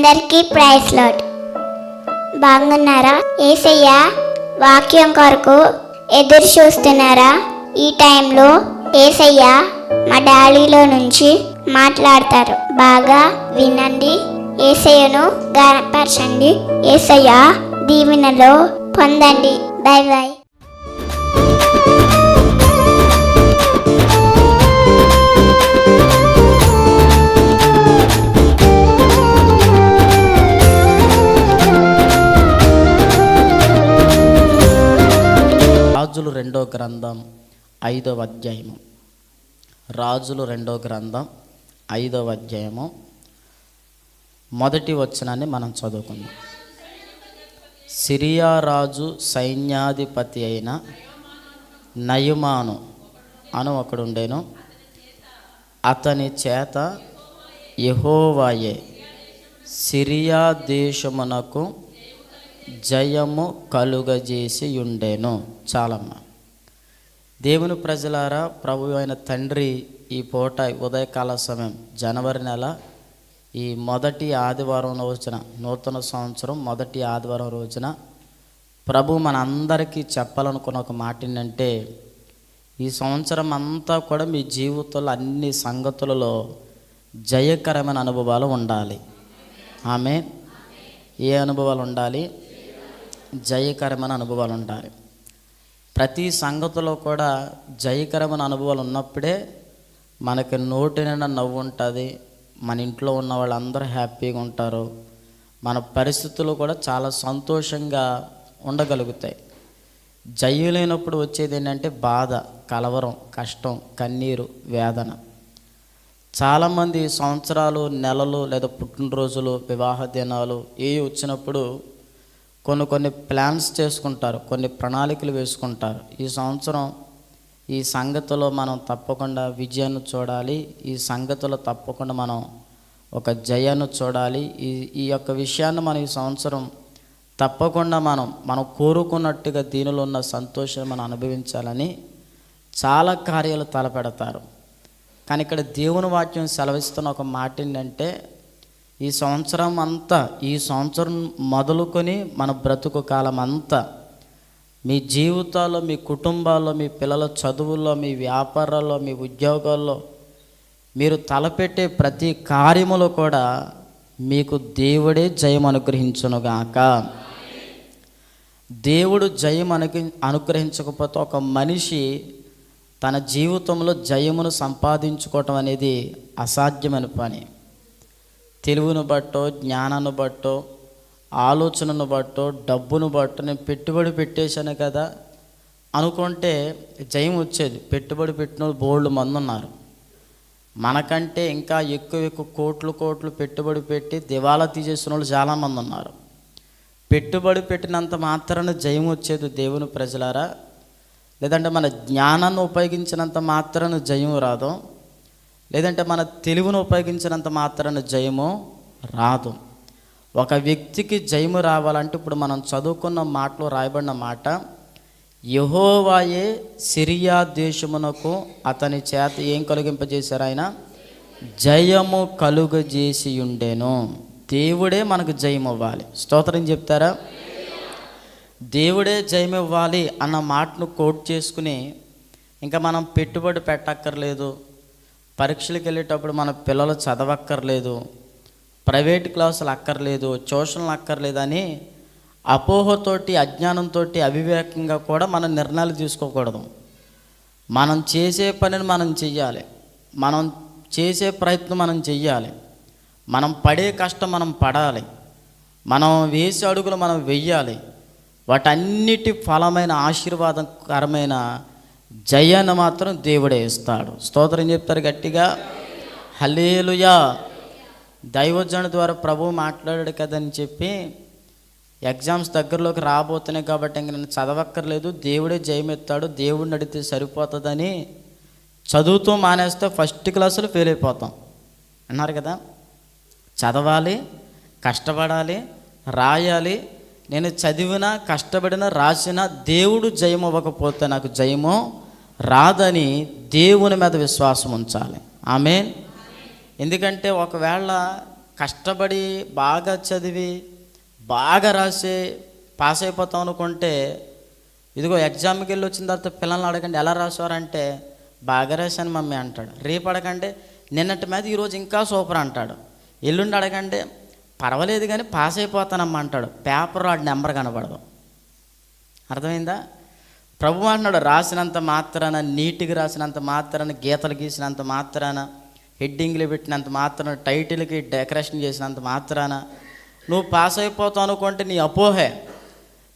అందరికీ price lot బాగున్నారా? ఏసయ్య వాక్యం కొరకు ఎదురు చూస్తున్నారా? ఈ టైంలో ఏసయ్య మా డాడీలో నుంచి మాట్లాడతారు. బాగా వినండి. ఏసయ్యను గనపరచండి. ఏసయ్య దీవెనలో పొందండి. Bye bye. రాజులు రెండో గ్రంథం ఐదవ అధ్యాయము. రాజులు రెండో గ్రంథం ఐదవ అధ్యాయము. మొదటి వచనాన్ని మనం చదువుకుందాం. సిరియా రాజు సైన్యాధిపతి అయిన నయమాను అను ఒకడుండేను. అతని చేత యహోవాయే సిరియా దేశమునకు జయము కలుగజేసి ఉండేను చాలమ్మ. దేవుని ప్రజలారా ప్రభు అయిన తండ్రి ఈ పూట ఉదయకాల సమయం జనవరి నెల ఈ మొదటి ఆదివారం రోజున నూతన సంవత్సరం మొదటి ఆదివారం రోజున ప్రభు మన అందరికీ చెప్పాలనుకున్న ఒక మాట ఏంటంటే ఈ సంవత్సరం అంతా కూడా మీ జీవితంలో అన్ని సంగతులలో జయకరమైన అనుభవాలు ఉండాలి. ఆమె ఏ అనుభవాలు ఉండాలి? జయకరమైన అనుభవాలు ఉండాలి ప్రతి సంగతిలో కూడా జయకరమైన అనుభవాలు ఉన్నప్పుడే మనకి నోటి నిండా నవ్వు ఉంటుంది. మన ఇంట్లో ఉన్న వాళ్ళందరూ హ్యాపీగా ఉంటారు. మన పరిస్థితులు కూడా చాలా సంతోషంగా ఉండగలుగుతాయి. జయ్యం లేనప్పుడు వచ్చేది ఏంటంటే బాధ కలవరం కష్టం కన్నీరు వేదన. చాలామంది సంవత్సరాలు నెలలు లేదా పుట్టినరోజులు వివాహ దినాలు ఏ వచ్చినప్పుడు కొన్ని కొన్ని ప్లాన్స్ చేసుకుంటారు కొన్ని ప్రణాళికలు వేసుకుంటారు. ఈ సంవత్సరం ఈ సంగతిలో మనం తప్పకుండా విజయాన్ని చూడాలి. ఈ సంగతిలో తప్పకుండా మనం ఒక జయాన్ని చూడాలి. ఈ ఈ యొక్క విషయాన్ని మనం ఈ సంవత్సరం తప్పకుండా మనం మనం కోరుకున్నట్టుగా దీనిలో ఉన్న సంతోషం మనం అనుభవించాలని చాలా కార్యాలు తలపెడతారు. కానీ ఇక్కడ దేవుని వాక్యం సెలవిస్తున్న ఒక మాట ఏంటంటే ఈ సంవత్సరం అంతా ఈ సంవత్సరం మొదలుకొని మన బ్రతుకు కాలం అంతా మీ జీవితాల్లో మీ కుటుంబాల్లో మీ పిల్లల చదువుల్లో మీ వ్యాపారాల్లో మీ ఉద్యోగాల్లో మీరు తలపెట్టే ప్రతి కార్యములో కూడా మీకు దేవుడే జయం అనుగ్రహించునుగాక. దేవుడు జయం అనుగ్ర అనుగ్రహించకపోతే ఒక మనిషి తన జీవితంలో జయమును సంపాదించుకోవటం అనేది అసాధ్యమైన పని. తెలివిని బట్టో జ్ఞానాన్ని బట్టో ఆలోచనను బట్టో డబ్బును బట్టో నేను పెట్టుబడి పెట్టేశాను కదా అనుకుంటే జయం వచ్చేది. పెట్టుబడి పెట్టిన వాళ్ళు బోల్డ్ మంది ఉన్నారు. మనకంటే ఇంకా ఎక్కువ ఎక్కువ కోట్లు కోట్లు పెట్టుబడి పెట్టి దివాలా తీసేసిన వాళ్ళు చాలామంది ఉన్నారు. పెట్టుబడి పెట్టినంత మాత్రాన జయం వచ్చేది దేవుని ప్రజలారా? లేదంటే మన జ్ఞానాన్ని ఉపయోగించినంత మాత్రాన జయం రాదు? లేదంటే మన తెలివిని ఉపయోగించినంత మాత్రాన జయము రాదు. ఒక వ్యక్తికి జయము రావాలంటే ఇప్పుడు మనం చదువుకున్న మాటలో రాయబడిన మాట యహోవాయే సిరియా దేశమునకు అతని చేత ఏం కలిగింపజేశారు ఆయన? జయము కలుగజేసి ఉండేను. దేవుడే మనకు జయం ఇవ్వాలి స్తోత్రం చెప్తారా? దేవుడే జయం ఇవ్వాలి అన్న మాటను కోట్ చేసుకుని ఇంకా మనం పెట్టుబడి పెట్టక్కర్లేదు. పరీక్షలకు వెళ్ళేటప్పుడు మన పిల్లలు చదవక్కర్లేదు ప్రైవేట్ క్లాసులు అక్కర్లేదు ట్యూషన్లు అక్కర్లేదని అపోహతోటి అజ్ఞానంతో అవివేకంగా కూడా మనం నిర్ణయాలు తీసుకోకూడదు. మనం చేసే పనిని మనం చెయ్యాలి. మనం చేసే ప్రయత్నం మనం చెయ్యాలి. మనం పడే కష్టం మనం పడాలి. మనం వేసే అడుగులు మనం వెయ్యాలి. వాటన్నిటి ఫలమైన ఆశీర్వాదకరమైన జయాన్ని మాత్రం దేవుడే ఇస్తాడు. స్తోత్రం చెప్తారు గట్టిగా? హలేలుయా దైవజన ద్వారా ప్రభు మాట్లాడాడు కదని చెప్పి ఎగ్జామ్స్ దగ్గరలోకి రాబోతున్నాయి కాబట్టి ఇంక నేను చదవక్కర్లేదు. దేవుడే జయమెత్తాడు దేవుడిని అడిగితే సరిపోతుందని చదువుతూ మానేస్తే ఫస్ట్ క్లాసులో ఫెయిల్ అయిపోతాం. అన్నారు కదా? చదవాలి కష్టపడాలి రాయాలి నేను చదివినా కష్టపడిన రాసిన దేవుడు జయం అవ్వకపోతే నాకు జయమో రాదని దేవుని మీద విశ్వాసం ఉంచాలి. ఆమె ఎందుకంటే ఒకవేళ కష్టపడి బాగా చదివి బాగా రాసి పాస్ అయిపోతాం అనుకుంటే ఇదిగో ఎగ్జామ్కి వెళ్ళి వచ్చిన తర్వాత పిల్లల్ని అడగండి ఎలా రాసారంటే బాగా రాశాను మమ్మీ అంటాడు. రేపు అడగండి నిన్నటి మీద ఈరోజు ఇంకా సూపర్ అంటాడు. ఎల్లుండి అడగండి పర్వాలేదు కానీ పాస్ అయిపోతానమ్మా అంటాడు. పేపర్ వాడి నెంబర్ కనబడదు. అర్థమైందా? ప్రభు అంటున్నాడు రాసినంత మాత్రాన నీట్గా రాసినంత మాత్రాన గీతలు గీసినంత మాత్రాన హెడ్డింగ్లు పెట్టినంత మాత్రాన టైటిల్కి డెకరేషన్ చేసినంత మాత్రాన నువ్వు పాస్ అయిపోతావు అనుకుంటే నీ అపోహే.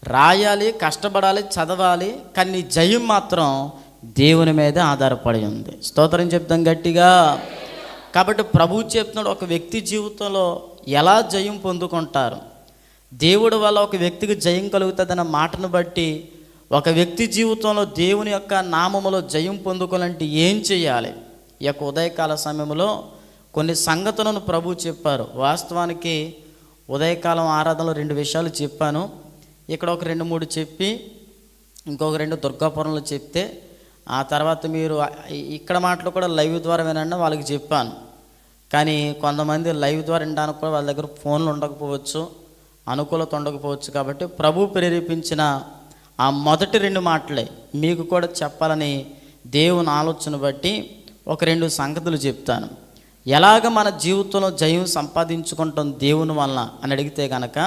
రాయాలి కష్టపడాలి చదవాలి కానీ నీ జయం మాత్రం దేవుని మీదే ఆధారపడి ఉంది. స్తోత్రం చెప్తాం గట్టిగా. కాబట్టి ప్రభు చెప్తున్నాడు ఒక వ్యక్తి జీవితంలో ఎలా జయం పొందుకుంటారు? దేవుడు వల్ల ఒక వ్యక్తికి జయం కలుగుతుందన్న మాటను బట్టి ఒక వ్యక్తి జీవితంలో దేవుని యొక్క నామములో జయం పొందుకోవాలంటే ఏం చేయాలి? ఈ యొక్క ఉదయకాల సమయంలో కొన్ని సంగతులను ప్రభు చెప్పారు. వాస్తవానికి ఉదయకాలం ఆరాధనలో రెండు విషయాలు చెప్పాను. ఇక్కడ ఒక రెండు మూడు చెప్పి ఇంకొక రెండు దుర్గాపురంలో చెప్తే ఆ తర్వాత మీరు ఇక్కడ మాటలు కూడా లైవ్ ద్వారా వినండి వాళ్ళకి చెప్పాను. కానీ కొంతమంది లైవ్ ద్వారా వినడానికి కూడా వాళ్ళ దగ్గర ఫోన్లు ఉండకపోవచ్చు అనుకూలత ఉండకపోవచ్చు కాబట్టి ప్రభు ప్రేరేపించిన ఆ మొదటి రెండు మాటలే మీకు కూడా చెప్పాలని దేవుని ఆలోచన బట్టి ఒక రెండు సంగతులు చెప్తాను. ఎలాగ మన జీవితంలో జయం సంపాదించుకుంటాం దేవుని వలన అని అడిగితే కనుక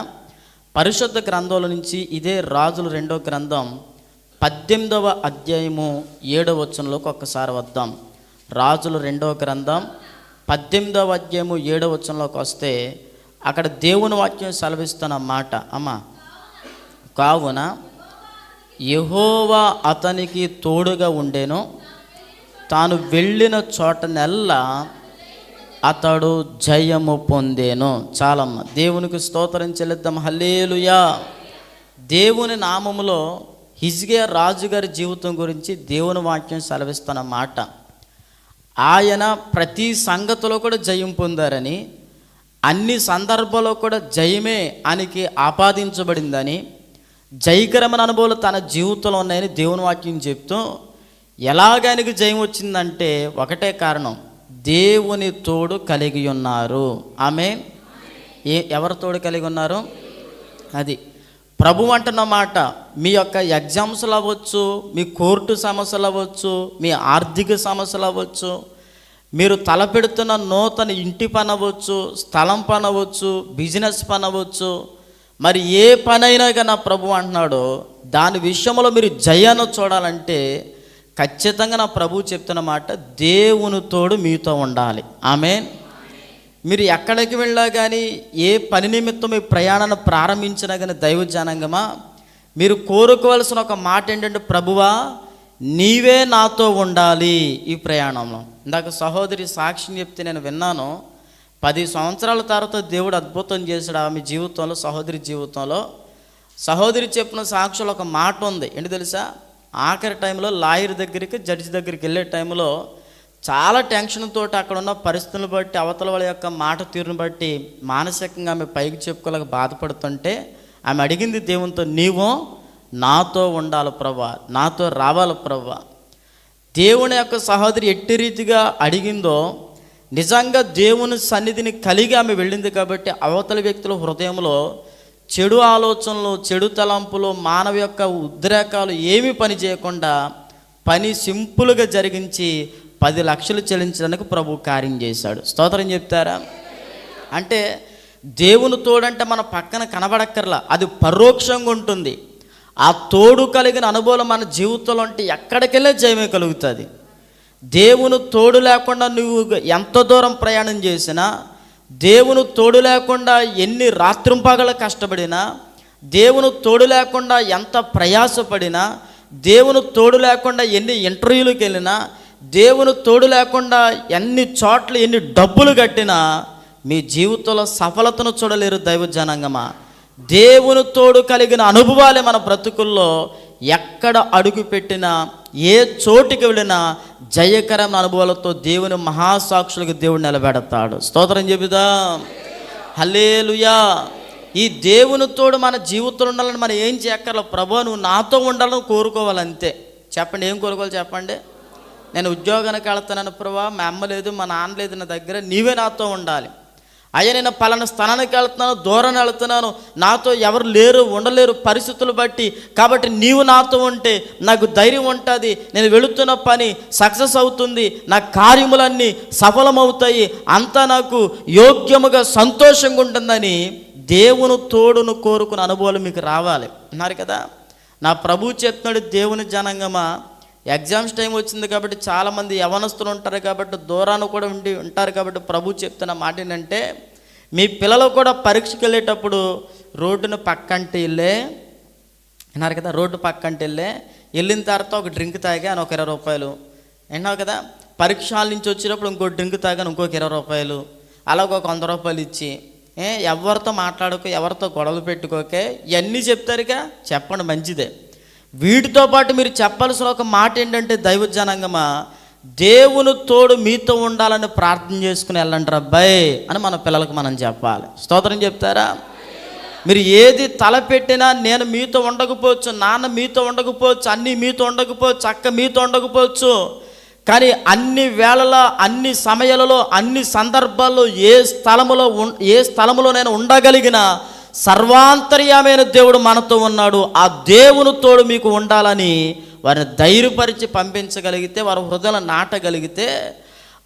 పరిశుద్ధ గ్రంథాల నుంచి ఇదే రాజుల రెండో గ్రంథం పద్దెనిమిదవ అధ్యాయము ఏడవ వచనంలోకి ఒక్కసారి వద్దాం. రాజుల రెండవ గ్రంథం పద్దెనిమిదవ అధ్యాయము ఏడవ వచనంలోకి వస్తే అక్కడ దేవుని వాక్యం సెలవిస్తున్న మాట అమ్మ కావున యహోవా అతనికి తోడుగా ఉండేను. తాను వెళ్ళిన చోటనెల్లా అతడు జయము పొందేను. చాలమ్మ దేవునికి స్తోత్రం చెల్లిద్దాం. హల్లేలుయా. దేవుని నామములో హిజ్గే రాజుగారి జీవితం గురించి దేవుని వాక్యం సెలవిస్తున్న మాట. ఆయన ప్రతి సంగతిలో కూడా జయం పొందారని అన్ని సందర్భాల్లో కూడా జయమే ఆయనకి ఆపాదించబడిందని జయకరమైన అనుభవాలు తన జీవితంలో ఉన్నాయని దేవుని వాక్యం చెప్తూ ఎలాగ జయం వచ్చిందంటే ఒకటే కారణం దేవుని తోడు కలిగి ఉన్నారు. ఆమె ఏ ఎవరి తోడు కలిగి ఉన్నారు? అది. ప్రభు అంటున్న మాట మీ యొక్క ఎగ్జామ్స్లు అవ్వచ్చు మీ కోర్టు సమస్యలు అవ్వచ్చు మీ ఆర్థిక సమస్యలు అవ్వచ్చు మీరు తలపెడుతున్న నూతన ఇంటి పని అవ్వచ్చు స్థలం పని అవ్వచ్చు బిజినెస్ పని అవ్వచ్చు మరి ఏ పనైనా కానీ ప్రభు అంటున్నాడో దాని విషయంలో మీరు జయాన్ని చూడాలంటే ఖచ్చితంగా నా ప్రభు చెప్తున్న మాట దేవుని తోడు మీతో ఉండాలి. ఆమెన్. మీరు ఎక్కడికి వెళ్ళా కానీ ఏ పని నిమిత్తం మీ ప్రయాణాన్ని ప్రారంభించినా కానీ దైవ జనాంగమా మీరు కోరుకోవాల్సిన ఒక మాట ఏంటంటే ప్రభువా నీవే నాతో ఉండాలి ఈ ప్రయాణంలో. ఇందాక సహోదరి సాక్షిని చెప్తే నేను విన్నాను. పది సంవత్సరాల తర్వాత దేవుడు అద్భుతం చేశాడు ఆమె జీవితంలో సహోదరి జీవితంలో. సహోదరి చెప్పిన సాక్షులు ఒక మాట ఉంది. ఏంటి తెలుసా? ఆఖరి టైంలో లాయర్ దగ్గరికి జడ్జి దగ్గరికి వెళ్ళే టైంలో చాలా టెన్షన్తో అక్కడ ఉన్న పరిస్థితులను బట్టి అవతల వాళ్ళ యొక్క మాట తీరును బట్టి మానసికంగా ఆమె పైకి చెప్పుకోలేక బాధపడుతుంటే ఆమె అడిగింది దేవునితో నీవు నాతో ఉండాలి ప్రభా నాతో రావాలి ప్రభా. దేవుని యొక్క సహోదరి ఎట్టి రీతిగా అడిగిందో నిజంగా దేవుని సన్నిధిని కలిగి ఆమె వెళ్ళింది కాబట్టి అవతల వ్యక్తుల హృదయంలో చెడు ఆలోచనలు చెడు తలంపులు మానవ యొక్క ఉద్రేకాలు ఏమీ పని చేయకుండా పని సింపుల్గా జరిగించి పది లక్షలు చెల్లించడానికి ప్రభు కార్యం చేశాడు. స్తోత్రం చెప్తారా? అంటే దేవుని తోడంటే మన పక్కన కనబడక్కర్లా. అది పరోక్షంగా ఉంటుంది. ఆ తోడు కలిగిన అనుభవం మన జీవితంలో అంటే ఎక్కడికెళ్ళే జయమే కలుగుతుంది. దేవుని తోడు లేకుండా నువ్వు ఎంత దూరం ప్రయాణం చేసినా దేవుని తోడు లేకుండా ఎన్ని రాత్రింపగల కష్టపడినా దేవుని తోడు లేకుండా ఎంత ప్రయాసపడినా దేవుని తోడు లేకుండా ఎన్ని ఇంటర్వ్యూలకు వెళ్ళినా దేవుని తోడు లేకుండా ఎన్ని చోట్ల ఎన్ని డబ్బులు కట్టినా మీ జీవితంలో సఫలతను చూడలేరు దైవ జనాంగమా? దేవుని తోడు కలిగిన అనుభవాలే మన బ్రతుకుల్లో ఎక్కడ అడుగు పెట్టినా ఏ చోటికి వెళ్ళినా జయకరమైన అనుభవాలతో దేవుని మహాసాక్షులకు దేవుడు నిలబెడతాడు. స్తోత్రం చెబుదాం. హలేలుయా ఈ దేవుని తోడు మన జీవితంలో ఉండాలని మనం ఏం చేయక్కర్ల ప్రభు నువ్వు నాతో ఉండాలని కోరుకోవాలంతే. చెప్పండి ఏం కోరుకోవాలి చెప్పండి? నేను ఉద్యోగానికి వెళ్తున్నాను ప్రభా మా అమ్మ లేదు మా నాన్న లేదు నా దగ్గర నీవే నాతో ఉండాలి. అయ్యా నేను పలానా స్థానానికి వెళ్తున్నాను దూరం వెళ్తున్నాను నాతో ఎవరు లేరు ఉండలేరు పరిస్థితులు బట్టి కాబట్టి నీవు నాతో ఉంటే నాకు ధైర్యం ఉంటుంది. నేను వెళుతున్న పని సక్సెస్ అవుతుంది నా కార్యములన్నీ సఫలమవుతాయి అంతా నాకు యోగ్యముగా సంతోషంగా ఉంటుందని దేవుని తోడును కోరుకున్న అనుభవాలు మీకు రావాలి. అన్నారు కదా? నా ప్రభు చెప్తున్నాడు దేవుని జనంగమా? ఎగ్జామ్స్ టైం వచ్చింది కాబట్టి చాలామంది యవనస్తులు ఉంటారు కాబట్టి దూరాన కూడా ఉండి ఉంటారు కాబట్టి ప్రభు చెప్తున్న మాట ఏంటంటే మీ పిల్లలు కూడా పరీక్షకు వెళ్ళేటప్పుడు రోడ్డును పక్కంటే వెళ్ళే విన్నారు కదా రోడ్డు పక్కంటే వెళ్ళే వెళ్ళిన తర్వాత ఒక డ్రింక్ తాగా అని ఒక ఇరవై రూపాయలు. విన్నావు కదా? పరీక్షల నుంచి వచ్చేటప్పుడు ఇంకో డ్రింక్ తాగాను ఇంకొక ఇరవై రూపాయలు. అలాగ ఒక వంద రూపాయలు ఇచ్చి. ఏ ఎవరితో మాట్లాడుకో ఎవరితో గొడవలు పెట్టుకోకే ఇవన్నీ చెప్తారుగా? చెప్పండి మంచిదే. వీటితో పాటు మీరు చెప్పాల్సిన ఒక మాట ఏంటంటే దైవ జనాంగమా దేవుని తోడు మీతో ఉండాలని ప్రార్థన చేసుకుని వెళ్ళండి అబ్బాయి అని మన పిల్లలకు మనం చెప్పాలి. స్తోత్రం చెప్తారా? మీరు ఏది తలపెట్టినా నేను మీతో ఉండకపోవచ్చు నాన్న మీతో ఉండకపోవచ్చు అన్నీ మీతో ఉండకపోవచ్చు అక్క మీతో ఉండకపోవచ్చు. కానీ అన్ని వేళలో అన్ని సమయాలలో అన్ని సందర్భాల్లో ఏ స్థలములో ఏ స్థలములో నేను ఉండగలిగినా సర్వాంతర్యమైన దేవుడు మనతో ఉన్నాడు. ఆ దేవుని తోడు మీకు ఉండాలని వారిని ధైర్యపరిచి పంపించగలిగితే వారి హృదయంలో నాటగలిగితే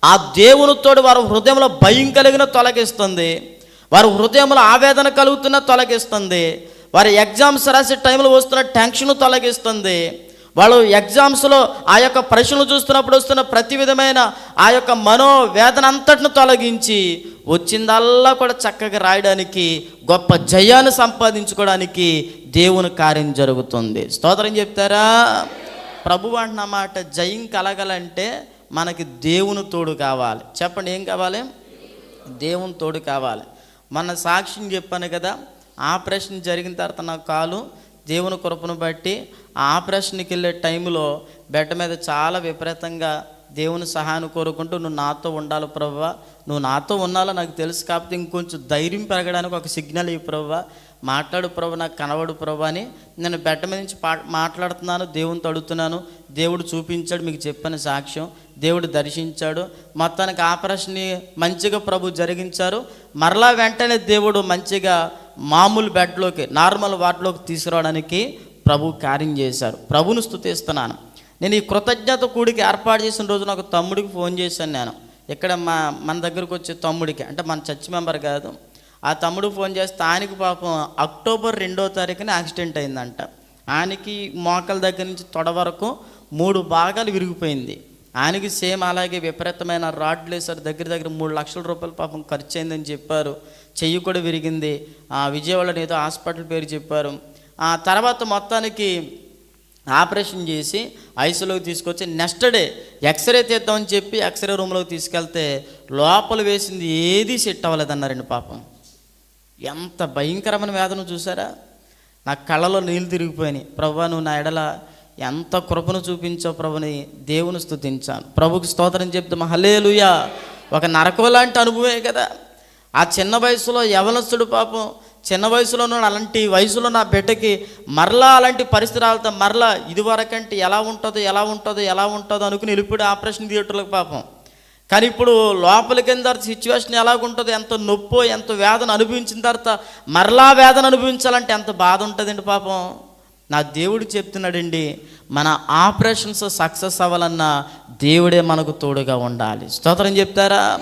ఆ దేవుని తోడు వారి హృదయంలో భయం కలిగిన తొలగిస్తుంది. వారి హృదయంలో ఆవేదన కలుగుతున్న తొలగిస్తుంది. వారి ఎగ్జామ్స్ రాసే టైంలో వస్తున్న టెన్షన్ తొలగిస్తుంది. వాళ్ళు ఎగ్జామ్స్లో ఆ యొక్క ప్రశ్నలు చూస్తున్నప్పుడు వస్తున్న ప్రతి విధమైన ఆ యొక్క మనోవేదన అంతటిని తొలగించి వచ్చిందల్లా కూడా చక్కగా రాయడానికి గొప్ప జయాన్ని సంపాదించుకోవడానికి దేవుని కార్యం జరుగుతుంది. స్తోత్రం చెప్తారా? ప్రభు మాట జయం కలగాలంటే మనకి దేవుని తోడు కావాలి. చెప్పండి ఏం కావాలి? దేవుని తోడు కావాలి. మన సాక్ష్యం చెప్పాను కదా ఆపరేషన్ జరిగిన తర్వాత నా కాలు దేవుని కృపను బట్టి ఆపరేషన్కి వెళ్ళే టైంలో బెడ్ మీద చాలా విపరీతంగా దేవుని సహాయాన్ని కోరుకుంటూ నువ్వు నాతో ఉండాలి ప్రవ్వా నువ్వు నాతో ఉన్నాలో నాకు తెలుసు కాబట్టి ఇంకొంచెం ధైర్యం పెరగడానికి ఒక సిగ్నల్ ఇవ్వు ప్రవ్వా మాట్లాడు ప్రభు నాకు కనబడు ప్రభు అని నేను బెడ్ మీద నుంచి పా మాట్లాడుతున్నాను దేవుని తడుతున్నాను దేవుడు చూపించాడు మీకు చెప్పిన సాక్ష్యం దేవుడు దర్శించాడు. మొత్తానికి ఆపరేషన్ని మంచిగా ప్రభు జరిగించారు. మరలా వెంటనే దేవుడు మంచిగా మామూలు బెడ్లోకి నార్మల్ వాటిలోకి తీసుకురావడానికి ప్రభు కార్యం చేశారు. ప్రభును స్థుతిస్తున్నాను. నేను ఈ కృతజ్ఞత కూడికి ఏర్పాటు చేసిన రోజు నాకు తమ్ముడికి ఫోన్ చేశాను నేను. ఇక్కడ మా మన దగ్గరకు వచ్చే తమ్ముడికి అంటే మన చర్చ్ మెంబర్ కాదు. ఆ తమ్ముడు ఫోన్ చేస్తే ఆయనకి పాపం అక్టోబర్ రెండో తారీఖున యాక్సిడెంట్ అయిందంట. ఆయనకి మోకల దగ్గర నుంచి తొడ వరకు మూడు భాగాలు విరిగిపోయింది. ఆయనకి సేమ్ అలాగే విపరీతమైన రాడ్లు వేసారు దగ్గర దగ్గర మూడు లక్షల రూపాయలు పాపం ఖర్చు అయిందని చెప్పారు. చెయ్యి కూడా విరిగింది. ఆ విజయవాడలో ఏదో హాస్పిటల్ పేరు చెప్పారు. ఆ తర్వాత మొత్తానికి ఆపరేషన్ చేసి ఐసీలోకి తీసుకొచ్చి నెక్స్ట్ డే ఎక్స్రే తీద్దామని చెప్పి ఎక్స్రే రూమ్లోకి తీసుకెళ్తే లోపల వేసింది ఏది సెట్ అవ్వలేదన్నారండి పాపం. ఎంత భయంకరమైన వేదన చూసారా? నా కళ్ళలో నీళ్ళు తిరిగిపోయినాయి. ప్రభు నువ్వు నా ఎడల ఎంత కృపను చూపించావు ప్రభుని దేవుని స్థుతించాను ప్రభుకి స్తోత్రం చెప్తే హలేలుయా ఒక నరకం లాంటి అనుభవమే కదా. ఆ చిన్న వయసులో యవనస్తుడు పాపం చిన్న వయసులో అలాంటి వయసులో నా బిడ్డకి మరలా అలాంటి పరిస్థితులతో మరలా ఇదివరకంటే ఎలా ఉంటుందో ఎలా ఉంటుందో ఎలా ఉంటుందో అనుకుని వెళ్ళిపోయి ఆపరేషన్ థియేటర్లకు పాపం. కానీ ఇప్పుడు లోపలికి వెళ్ళిన తర్వాత సిచ్యువేషన్ ఎలాగుంటుందో? ఎంత నొప్పో ఎంత వేదన అనుభవించిన తర్వాత మరలా వేదన అనుభవించాలంటే ఎంత బాధ ఉంటుందండి పాపం? నా దేవుడు చెప్తున్నాడండి మన ఆపరేషన్స్ సక్సెస్ అవ్వాలన్నా దేవుడే మనకు తోడుగా ఉండాలి. స్తోత్రం చెప్తారా?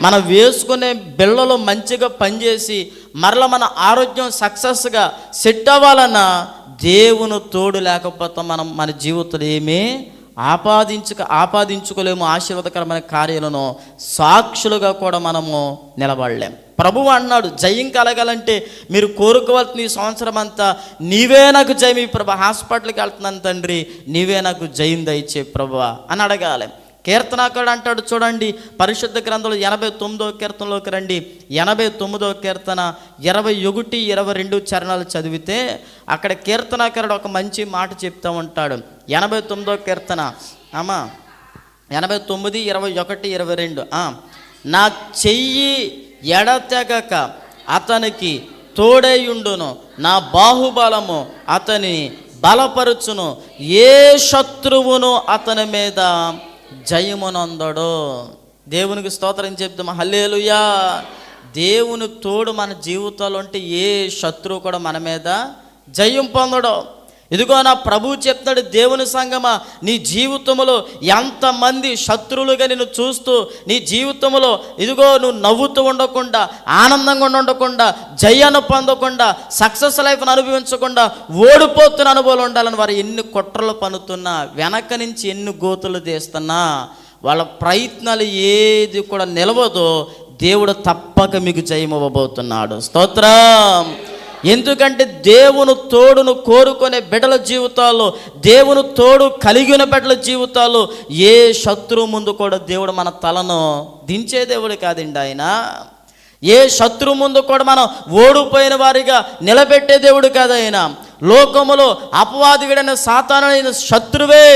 మనం వేసుకునే బిళ్ళలో మంచిగా పనిచేసి మరల మన ఆరోగ్యం సక్సెస్గా సెట్ అవ్వాలన్నా దేవుని తోడు లేకపోతే మనం మన జీవితంలో ఏమీ ఆపాదించుక ఆపాదించుకోలేము ఆశీర్వాదకరమైన కార్యాలను సాక్షులుగా కూడా మనము నిలబడలేం. ప్రభువు అన్నాడు జయం కలగాలంటే మీరు కోరుకోవాల్సిన ఈ సంవత్సరం అంతా నీవే నాకు జయం ఈ ప్రభు హాస్పిటల్కి వెళ్తున్నాను తండ్రి నీవే నాకు జయం దయచే ప్రభు అని అడగాలి. కీర్తనకుడు అంటాడు చూడండి పరిశుద్ధ గ్రంథంలో ఎనభై తొమ్మిదో కీర్తనలోకి రండి. ఎనభై తొమ్మిదో కీర్తన ఇరవై ఒకటి ఇరవై రెండు చరణాలు చదివితే అక్కడ కీర్తనాకరుడు ఒక మంచి మాట చెప్తూ ఉంటాడు. ఎనభై తొమ్మిదో కీర్తన. అమ్మా ఎనభై తొమ్మిది ఇరవై ఒకటి ఇరవై రెండు. నా చెయ్యి ఎడతెగక అతనికి తోడేయుండును నా బాహుబలము అతని బలపరుచును. ఏ శత్రువును అతని మీద జయమునందడు. దేవునికి స్తోత్రం చెప్తాం హల్లేలుయా. దేవుని తోడు మన జీవితాలు అంటే ఏ శత్రువు కూడా మన మీద జయం పొందడం. ఇదిగో నా ప్రభువు చెప్తాడు దేవుని సంగమా నీ జీవితంలో ఎంతమంది శత్రువులుగా నిన్ను చూస్తూ నీ జీవితంలో ఇదిగో నువ్వు నవ్వుతూ ఉండకుండా ఆనందంగా ఉండకుండా జయాన్ని పొందకుండా సక్సెస్ లైఫ్ను అనుభవించకుండా ఓడిపోతున్న అనుభవాలు ఉండాలని వారు ఎన్ని కుట్రలు పనుతున్నా వెనక నుంచి ఎన్ని గోతులు తీస్తున్నా వాళ్ళ ప్రయత్నాలు ఏది కూడా నిలవదో దేవుడు తప్పక మీకు జయమివ్వబోతున్నాడు. స్తోత్రం. ఎందుకంటే దేవుని తోడును కోరుకునే బిడ్డల జీవితాల్లో దేవుని తోడు కలిగిన బిడ్డల జీవితాల్లో ఏ శత్రువు ముందు కూడా దేవుడు మన తలను దించే దేవుడు కాదండి ఆయన. ఏ శత్రువు ముందు కూడా మనం ఓడిపోయిన వారిగా నిలబెట్టే దేవుడు కాదు ఆయన. లోకములో అపవాదిగడైన సాతానైన శత్రువే.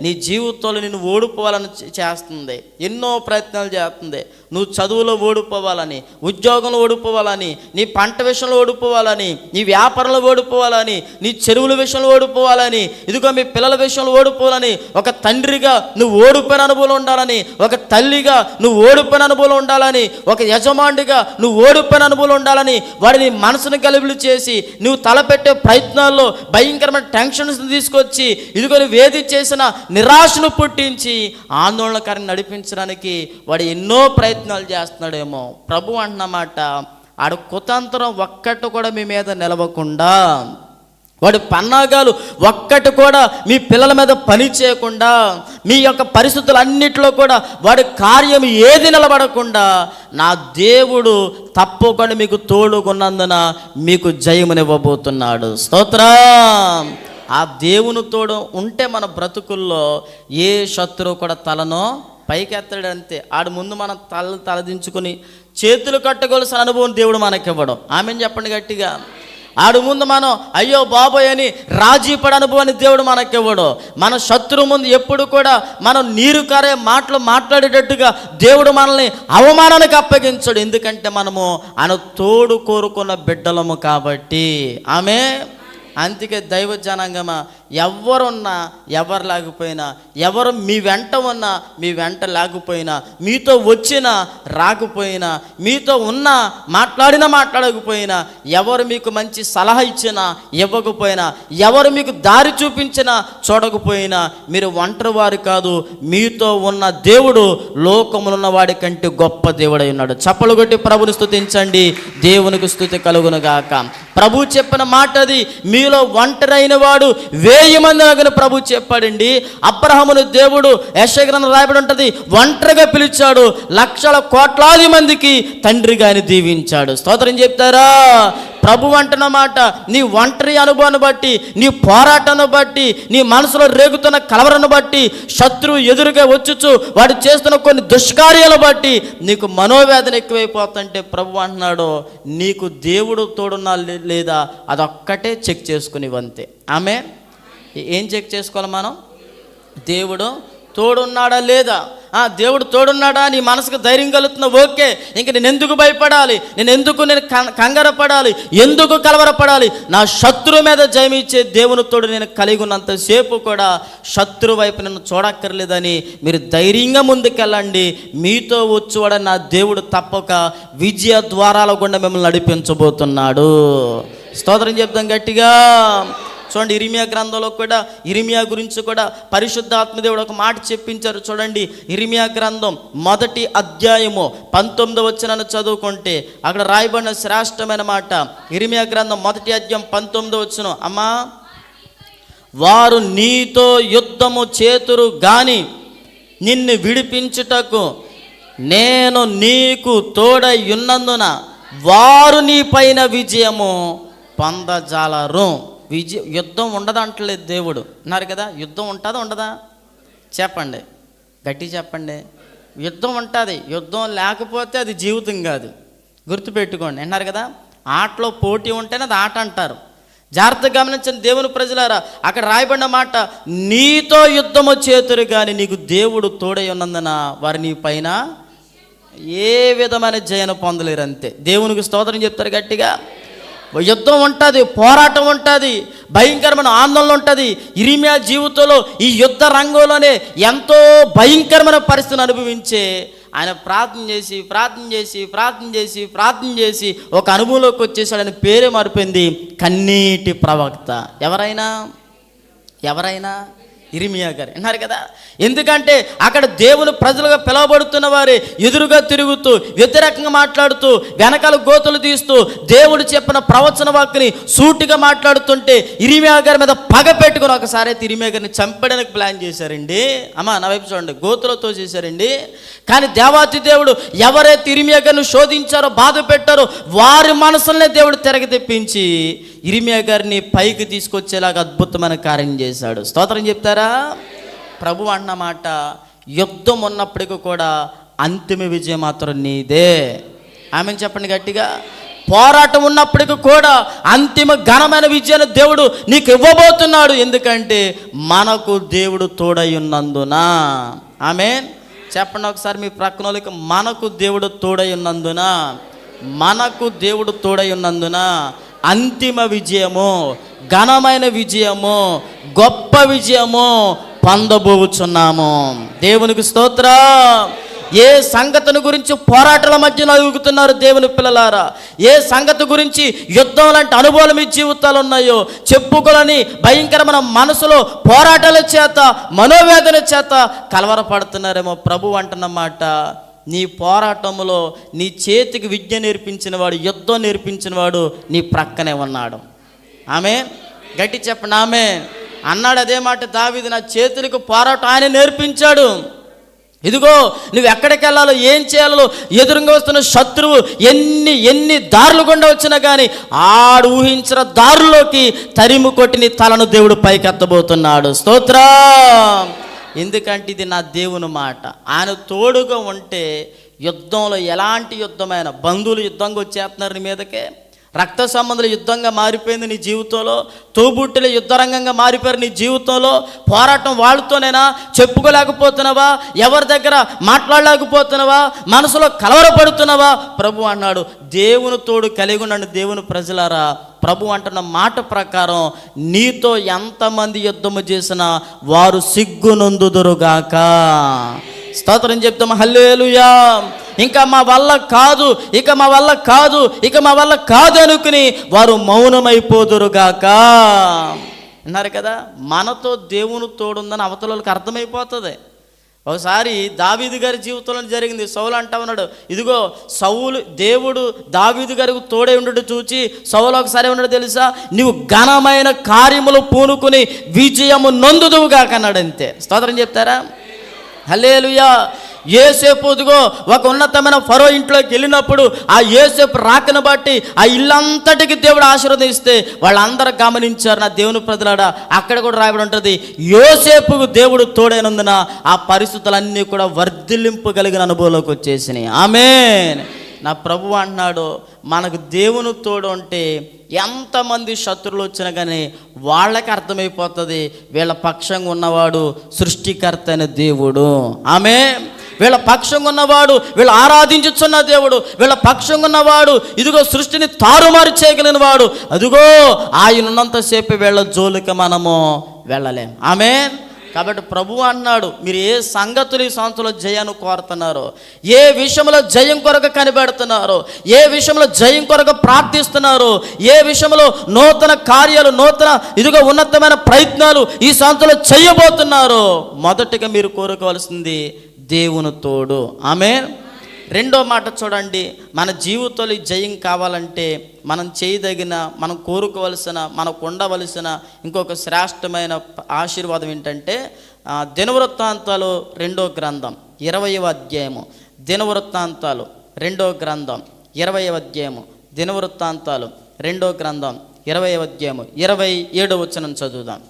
నీ జీవితంలో నిన్ను ఓడిపోవాలని చేస్తుంది. ఎన్నో ప్రయత్నాలు చేస్తుంది. నువ్వు చదువులో ఓడిపోవాలని ఉద్యోగంలో ఓడిపోవాలని నీ పంట విషయంలో ఓడిపోవాలని నీ వ్యాపారంలో ఓడిపోవాలని నీ చెరువుల విషయంలో ఓడిపోవాలని ఇదిగో మీ పిల్లల విషయంలో ఓడిపోవాలని ఒక తండ్రిగా నువ్వు ఓడిపోయిన అనుభవం ఉండాలని ఒక తల్లిగా నువ్వు ఓడిపోయిన అనుభవం ఉండాలని ఒక యజమానిగా నువ్వు ఓడిపోయిన అనుభవం ఉండాలని వాడిని మనసును గలిబిలి చేసి నువ్వు తలపెట్టే ప్రయత్నం ప్రయత్నాల్లో భయంకరమైన టెన్షన్స్ తీసుకొచ్చి ఇదిగోని వేది చేసిన నిరాశను పుట్టించి ఆందోళనకరంగా నడిపించడానికి వాడు ఎన్నో ప్రయత్నాలు చేస్తున్నాడేమో. ప్రభు అంటున్నమాట ఆడు కుతంత్రం ఒక్కటి కూడా మీ మీద నిలవకుండా వాడి పన్నాగాలు ఒక్కటి కూడా మీ పిల్లల మీద పని చేయకుండా మీ యొక్క పరిస్థితులన్నిటిలో కూడా వాడి కార్యం ఏది నిలబడకుండా నా దేవుడు తప్పకుండా మీకు తోడుకున్నందున మీకు జయమునివ్వబోతున్నాడు. స్తోత్రం! ఆ దేవుని తోడు ఉంటే మన బ్రతుకుల్లో ఏ శత్రువు కూడా తలను పైకెత్తాడు అంతే. ఆడు ముందు మనం తల తలదించుకొని చేతులు కట్టగొలసిన అనుభవం దేవుడు మనకివ్వడం. ఆమెను చెప్పండి గట్టిగా. ఆడు ముందు మనం అయ్యో బాబోయ్ అని రాజీ పడే అనుభవాన్ని దేవుడు మనకివ్వడు మన శత్రువు ముందు ఎప్పుడు కూడా మనం నీరు కారే మాటలు మాట్లాడేటట్టుగా దేవుడు మనల్ని అవమానానికి అప్పగించడు. ఎందుకంటే మనము ఆయన తోడు కోరుకున్న బిడ్డలము కాబట్టి. ఆమె అందుకే దైవ జనాంగమా ఎవరున్నా ఎవరు లేకపోయినా ఎవరు మీ వెంట ఉన్నా మీ వెంట లేకపోయినా మీతో వచ్చినా రాకపోయినా మీతో ఉన్నా మాట్లాడినా మాట్లాడకపోయినా ఎవరు మీకు మంచి సలహా ఇచ్చినా ఇవ్వకపోయినా ఎవరు మీకు దారి చూపించినా చూడకపోయినా మీరు ఒంటరి వారు కాదు మీతో ఉన్న దేవుడు లోకములున్న వాడి కంటే గొప్ప దేవుడై ఉన్నాడు. చప్పలు కొట్టి ప్రభుని స్థుతించండి దేవునికి స్థుతి కలుగునుగాక. ప్రభు చెప్పిన మాట అది మీలో ఒంటరైన వాడు వేయి మంది ఆగిన ప్రభు చెప్పాడండి. అబ్రహమును దేవుడు యశగ్రంథం రాయబడి ఉంటుంది. ఒంటరిగా పిలిచాడు. లక్షల కోట్లాది మందికి తండ్రిగా ఆయన దీవించాడు. స్తోత్రం చెప్తారా? ప్రభు అంటున్న మాట నీ ఒంటరి అనుభవాన్ని బట్టి నీ పోరాటాన్ని బట్టి నీ మనసులో రేగుతున్న కలవరను బట్టి శత్రువు ఎదురుగా వచ్చుచు వాడు చేస్తున్న కొన్ని దుష్కార్యాలు బట్టి నీకు మనోవేదన ఎక్కువైపోతుంటే ప్రభు అంటున్నాడు నీకు దేవుడు తోడున్నా లే- లేదా? అదొక్కటే చెక్ చేసుకుని వంతే. ఆమె ఏం చెక్ చేసుకోవాలి మనం? దేవుడు తోడున్నాడా లేదా? ఆ దేవుడు తోడున్నాడా? నీ మనసుకు ధైర్యం కలుగుతున్నా ఓకే. ఇంక నేను ఎందుకు భయపడాలి? నేను ఎందుకు నేను కం- కంగారపడాలి ఎందుకు కలవరపడాలి? నా శత్రువు మీద జయమిచ్చే దేవుని తోడు నేను కలిగి ఉన్నంతసేపు కూడా శత్రు వైపు నన్ను చూడక్కర్లేదని మీరు ధైర్యంగా ముందుకెళ్ళండి. మీతో వచ్చువాడ నా దేవుడు తప్పక విజయ ద్వారాల గుండా మిమ్మల్ని నడిపించబోతున్నాడు. స్తోత్రం చెప్తాం గట్టిగా. చూడండి ఇరిమియా గ్రంథంలో కూడా ఇరిమియా గురించి కూడా పరిశుద్ధాత్మదేవుడు ఒక మాట చెప్పించారు. చూడండి ఇరిమియా గ్రంథం మొదటి అధ్యాయము పంతొమ్మిది వచ్చిన చదువుకుంటే అక్కడ రాయబడిన శ్రేష్టమైన మాట ఇరిమియా గ్రంథం మొదటి అధ్యాయం పంతొమ్మిది వచ్చిన అమ్మా వారు నీతో యుద్ధము చేతురు గాని నిన్ను విడిపించుటకు నేను నీకు తోడై ఉన్నందున వారు నీ పైన విజయము పొందజాలరు. విజయ యుద్ధం ఉండదంటలేదు దేవుడు. అన్నారు కదా యుద్ధం ఉంటుందా ఉండదా? చెప్పండి. గట్టి చెప్పండి. యుద్ధం ఉంటుంది. యుద్ధం లేకపోతే అది జీవితం కాదు. గుర్తుపెట్టుకోండి. అన్నారు కదా ఆటలో పోటీ ఉంటేనే అది ఆట అంటారు. జాగ్రత్తగా గమనించిన దేవుని ప్రజలారా అక్కడ రాయబడిన మాట నీతో యుద్ధము చేతురు కానీ నీకు దేవుడు తోడై ఉన్నందున వారి నీ పైన ఏ విధమైన జయను పొందలేరు అంతే. దేవునికి స్తోత్రం చెప్తారు గట్టిగా. యుద్ధం ఉంటుంది పోరాటం ఉంటుంది భయంకరమైన ఆందోళన ఉంటుంది. ఇరిమియా జీవితంలో ఈ యుద్ధ రంగంలోనే ఎంతో భయంకరమైన పరిస్థితిని అనుభవించే ఆయన ప్రార్థన చేసి ప్రార్థన చేసి ప్రార్థన చేసి ప్రార్థన చేసి ఒక అనుభవంలోకి వచ్చేసాడు ఆయన పేరే మారిపోయింది కన్నీటి ప్రవక్త. ఎవరైనా? ఎవరైనా? ఇరిమియా గారు విన్నారు కదా. ఎందుకంటే అక్కడ దేవుని ప్రజలుగా పిలువబడుతున్న వారే ఎదురుగా తిరుగుతూ వ్యతిరేకంగా మాట్లాడుతూ వెనకాల గోతులు తీస్తూ దేవుడు చెప్పిన ప్రవచన వాక్కుని సూటిగా మాట్లాడుతుంటే ఇరిమియా గారి మీద పగ పెట్టుకుని ఒకసారి అయితే ఇరిమియా గారిని చంపడానికి ప్లాన్ చేశారండి. అమ్మా నా వైపు చూడండి గోతులతో చేశారండి కానీ దేవాతి దేవుడు ఎవరైతే ఇరిమియా గారిని శోధించారో బాధ పెట్టారో వారి మనసులనే దేవుడు తిరగ తెప్పించి ఇరిమియా గారిని పైకి తీసుకొచ్చేలాగా అద్భుతమైన కార్యం చేశాడు. స్తోత్రం చెప్తారా? ప్రభు అన్నమాట యుద్ధం ఉన్నప్పటికీ కూడా అంతిమ విజయం మాత్రం నీదే. ఆమె చెప్పండి గట్టిగా. పోరాటం ఉన్నప్పటికీ కూడా అంతిమ ఘనమైన విజయాన్ని దేవుడు నీకు ఇవ్వబోతున్నాడు. ఎందుకంటే మనకు దేవుడు తోడై ఉన్నందున. ఆమె చెప్పండి ఒకసారి మీ ప్రక్కనోళ్ళకి మనకు దేవుడు తోడై ఉన్నందున. మనకు దేవుడు తోడై ఉన్నందున. అంతిమ విజయము ఘనమైన విజయము గొప్ప విజయము పొందబోచున్నాము. దేవునికి స్తోత్ర. ఏ సంగతిని గురించి పోరాటాల మధ్య నలుగుతున్నారు దేవుని పిల్లలారా? ఏ సంగతి గురించి యుద్ధం లాంటి అనుభవాలు మీ జీవితాలు ఉన్నాయో చెప్పుకోలని భయంకరమైన మనసులో పోరాటాల చేత మనోవేదన చేత కలవరపడుతున్నారేమో ప్రభు అంటున్నమాట నీ పోరాటంలో నీ చేతికి విద్య నేర్పించిన వాడు యుద్ధం నేర్పించిన వాడు నీ ప్రక్కనే ఉన్నాడు. ఆమె? గట్టి చెప్పండి ఆమె? అన్నాడు అదే మాట దావిది నా చేతులకు పోరాటం ఆయన నేర్పించాడు. ఇదిగో నువ్వు ఎక్కడికి వెళ్ళాలో ఏం చేయాలో ఎదురుగా వస్తున్న శత్రువు ఎన్ని ఎన్ని దారులు గుండా వచ్చినా కానీ ఆడు ఊహించిన దారులోకి తరిము కొట్టి నీ తలను దేవుడు పైకెత్తబోతున్నాడు. స్తోత్రం! ఎందుకంటే ఇది నా దేవుని మాట. ఆయన తోడుగా ఉంటే యుద్ధంలో ఎలాంటి యుద్ధమైన బంధువులు యుద్ధంగా వచ్చేస్తున్నారు నీ మీదకే? రక్త సంబంధుల యుద్ధంగా మారిపోయింది నీ జీవితంలో. తోబుట్టుల యుద్ధరంగంగా మారిపోయారు నీ జీవితంలో. పోరాటం వాళ్ళతోనేనా? చెప్పుకోలేకపోతున్నావా? ఎవరి దగ్గర మాట్లాడలేకపోతున్నావా? మనసులో కలవరపడుతున్నావా? ప్రభు అన్నాడు దేవుని తోడు కలిగి ఉన్నాడు దేవుని ప్రజలారా ప్రభు అంటున్న మాట ప్రకారం నీతో ఎంతమంది యుద్ధము చేసినా వారు సిగ్గునొందుదురుగాక. స్తోత్రం చెప్తాం హల్లేలుయా. ఇంకా మా వల్ల కాదు ఇక మా వల్ల కాదు ఇక మా వల్ల కాదు అనుకుని వారు మౌనమైపోదురుగాక. అన్నారు కదా మనతో దేవుని తోడుందని అవతలకి అర్థమైపోతుంది. ఒకసారి దావీదు గారి జీవితంలో జరిగింది. సౌలు అంటా ఉన్నాడు ఇదిగో సౌలు దేవుడు దావీదు గారికి తోడే ఉండడు చూచి సౌలు ఒకసారి ఉన్నాడు తెలుసా? నీవు ఘనమైన కార్యములు పూనుకుని విజయము నొందుదువుగా అన్నాడు అంతే. స్తోత్రం చెప్తారా? హలేలుయా ఏసేపు ఇదిగో ఒక ఉన్నతమైన ఫరో ఇంట్లోకి వెళ్ళినప్పుడు ఆ ఏసేపు రాకను బట్టి ఆ ఇల్లంతటికి దేవుడు ఆశీర్వదిస్తే వాళ్ళందరూ గమనించారు నా దేవుని ప్రజలాడా అక్కడ కూడా రాయబడి ఉంటుంది యోసేపుకు దేవుడు తోడైనందున ఆ పరిస్థితులన్నీ కూడా వర్ధిల్లింపగలిగిన అనుభవంలోకి వచ్చేసినాయి. ఆమె నా ప్రభు అంటున్నాడు మనకు దేవుని తోడు ఉంటే ఎంతమంది శత్రువులు వచ్చినా కానీ వాళ్ళకి అర్థమైపోతుంది వీళ్ళ పక్షంగా ఉన్నవాడు సృష్టికర్త అయిన దేవుడు. ఆమె వీళ్ళ పక్షంగా ఉన్నవాడు వీళ్ళు ఆరాధించుచున్న దేవుడు వీళ్ళ పక్షంగా ఉన్నవాడు ఇదిగో సృష్టిని తారుమారు చేయగలిగిన వాడు. అదిగో ఆయన ఉన్నంతసేపు వీళ్ళ జోలికి మనము వెళ్ళలేం. ఆమె కాబట్టి ప్రభు అన్నాడు మీరు ఏ సంగతులు ఈ సంవత్సరంలో జయాన్ని కోరుతున్నారో ఏ విషయంలో జయం కొరకు కనిపెడుతున్నారో ఏ విషయంలో జయం కొరకు ప్రార్థిస్తున్నారో ఏ విషయంలో నూతన కార్యాలు నూతన ఇదిగో ఉన్నతమైన ప్రయత్నాలు ఈ సంవత్సరంలో చేయబోతున్నారో మొదటిగా మీరు కోరుకోవాల్సింది దేవుని తోడు. ఆమె రెండో మాట చూడండి. మన జీవితంలో జయం కావాలంటే మనం చేయదగిన మనం కోరుకోవలసిన మనకు ఉండవలసిన ఇంకొక శ్రేష్టమైన ఆశీర్వాదం ఏంటంటే దినవృత్తాంతాలు రెండో గ్రంథం ఇరవయవ అధ్యాయము. దినవృత్తాంతాలు రెండో గ్రంథం ఇరవయవ అధ్యాయము. దినవృత్తాంతాలు రెండో గ్రంథం ఇరవై అధ్యాయము. ఇరవై ఏడవ వచనం చదువుదాం.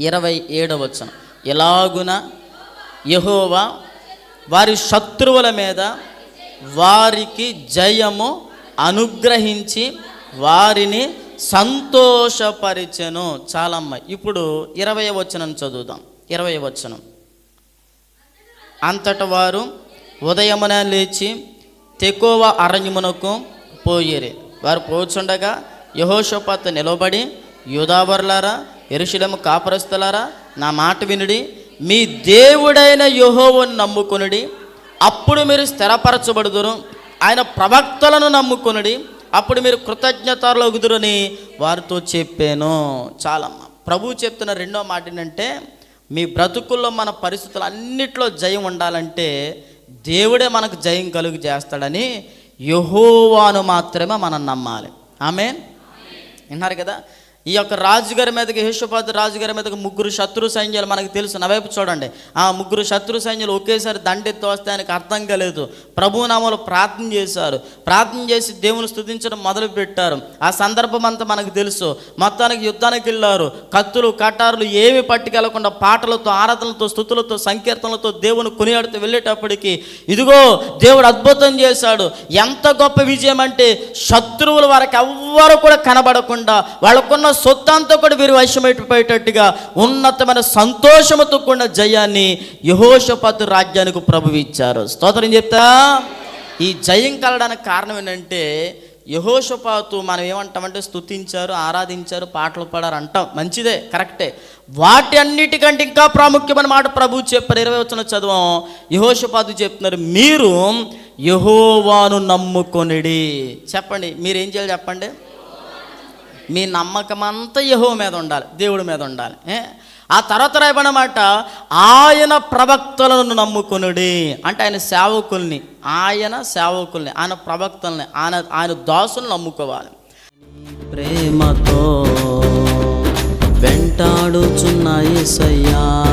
ఇరవై ఏడవ వచనం. ఎలాగున? యహోవా వారి శత్రువుల మీద వారికి జయము అనుగ్రహించి వారిని సంతోషపరిచెను. చాలమ్మ. ఇప్పుడు ఇరవై వచనం చదువుదాం. ఇరవై వచనం. అంతట వారు ఉదయమున లేచి తెకోవ అరణ్యమునకు పోయిరి. వారు పోచుండగా యహోషోపత్ నిలబడి యూదావర్లారా ఎరుశలము కాపురస్తులారా నా మాట వినుడి. మీ దేవుడైన యహోవను నమ్ముకొనుడి. అప్పుడు మీరు స్థిరపరచబడుదురు. ఆయన ప్రవక్తలను నమ్ముకొనుడి. అప్పుడు మీరు కృతజ్ఞతలగుదురని వారితో చెప్పాను. చాలమ్మ. ప్రభు చెప్తున్న రెండో మాట ఏంటంటే మీ బ్రతుకుల్లో మన పరిస్థితులు అన్నిట్లో జయం ఉండాలంటే దేవుడే మనకు జయం కలుగు చేస్తాడని యహోవాను మాత్రమే మనం నమ్మాలి. ఆమె విన్నారు కదా? ఈ యొక్క రాజుగారి మీదకి యహోషపాతు రాజుగారి మీదకి ముగ్గురు శత్రు సైన్యాలు మనకు తెలుసు. నా వైపు చూడండి. ఆ ముగ్గురు శత్రు సైన్యాలు ఒకేసారి దండెత్తి వస్తే ఆయనకు అర్థం కాలేదు. ప్రభునామాలు ప్రార్థన చేశారు. ప్రార్థన చేసి దేవుని స్థుతించడం మొదలు పెట్టారు ఆ సందర్భం అంతా మనకు తెలుసు. మొత్తానికి యుద్ధానికి వెళ్ళారు. కత్తులు కటారులు ఏమి పట్టుకెళ్ళకుండా పాటలతో ఆరాధనలతో స్థుతులతో సంకీర్తనలతో దేవుని కొనియాడుతూ వెళ్ళేటప్పటికి ఇదిగో దేవుడు అద్భుతం చేశాడు. ఎంత గొప్ప విజయం అంటే శత్రువులు వారికి ఎవ్వరు కూడా కనబడకుండా వాళ్ళకున్న సొత్తంతా కూడా వీరు వశమైపోయేటట్టుగా ఉన్నతమైన సంతోషముతో కూడిన జయాన్ని యహోషపతు రాజ్యానికి ప్రభు ఇచ్చారు. స్తోత్రం చెప్తా? ఈ జయం కలడానికి కారణం ఏంటంటే యహోషపాతు మనం ఏమంటామంటే స్తుతించారు ఆరాధించారు పాటలు పాడారు అంటాం. మంచిదే కరెక్టే. వాటి అన్నిటికంటే ఇంకా ప్రాముఖ్యమైన మాట ప్రభు చెప్పారు. ఇరవై వచ్చిన చదవం. యహోషపాతు చెప్తున్నారు మీరు యహోవాను నమ్ముకొనిడి. చెప్పండి మీరు ఏం చేయాలి చెప్పండి. మీ నమ్మకం అంతా యహో మీద ఉండాలి దేవుడి మీద ఉండాలి. ఏ? ఆ తర్వాత రాయబడినమాట ఆయన ప్రవక్తలను నమ్ముకునుడి. అంటే ఆయన సేవకుల్ని ఆయన సేవకుల్ని ఆయన ప్రవక్తల్ని ఆయన ఆయన దాసులను నమ్ముకోవాలి. ప్రేమతో వెంటాడుచున్నాయి సయ్యా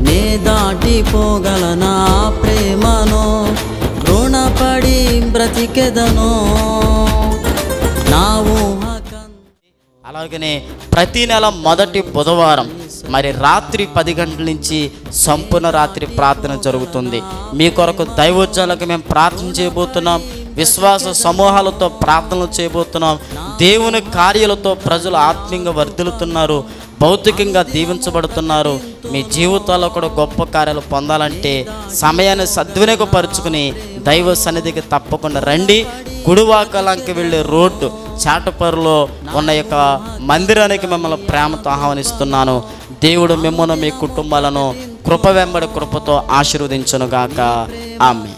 నే దాటిపోగలనా ప్రేమను రుణపడి బ్రతికెదను. నా అలాగనే ప్రతి నెల మొదటి బుధవారం మరి రాత్రి పది గంటల నుంచి సంపూర్ణ రాత్రి ప్రార్థన జరుగుతుంది. మీ కొరకు దైవోజ్జాలకు మేము ప్రార్థన చేయబోతున్నాం. విశ్వాస సమూహాలతో ప్రార్థనలు చేయబోతున్నాం. దేవుని కార్యాలతో ప్రజలు ఆత్మీయంగా వర్ధిల్లుతున్నారు. భౌతికంగా దీవించబడుతున్నారు. మీ జీవితాల్లో కూడా గొప్ప కార్యాలు పొందాలంటే సమయాన్ని సద్వినియోగపరుచుకుని దైవ సన్నిధికి తప్పకుండా రండి. గుడివాకలంకి వెళ్ళే రోడ్డు చాటపరులో ఉన్న యొక్క మందిరానికి మిమ్మల్ని ప్రేమతో ఆహ్వానిస్తున్నాను. దేవుడు మిమ్మల్ని మీ కుటుంబాలను కృప వెంబడి కృపతో ఆశీర్వదించునుగాక. ఆమె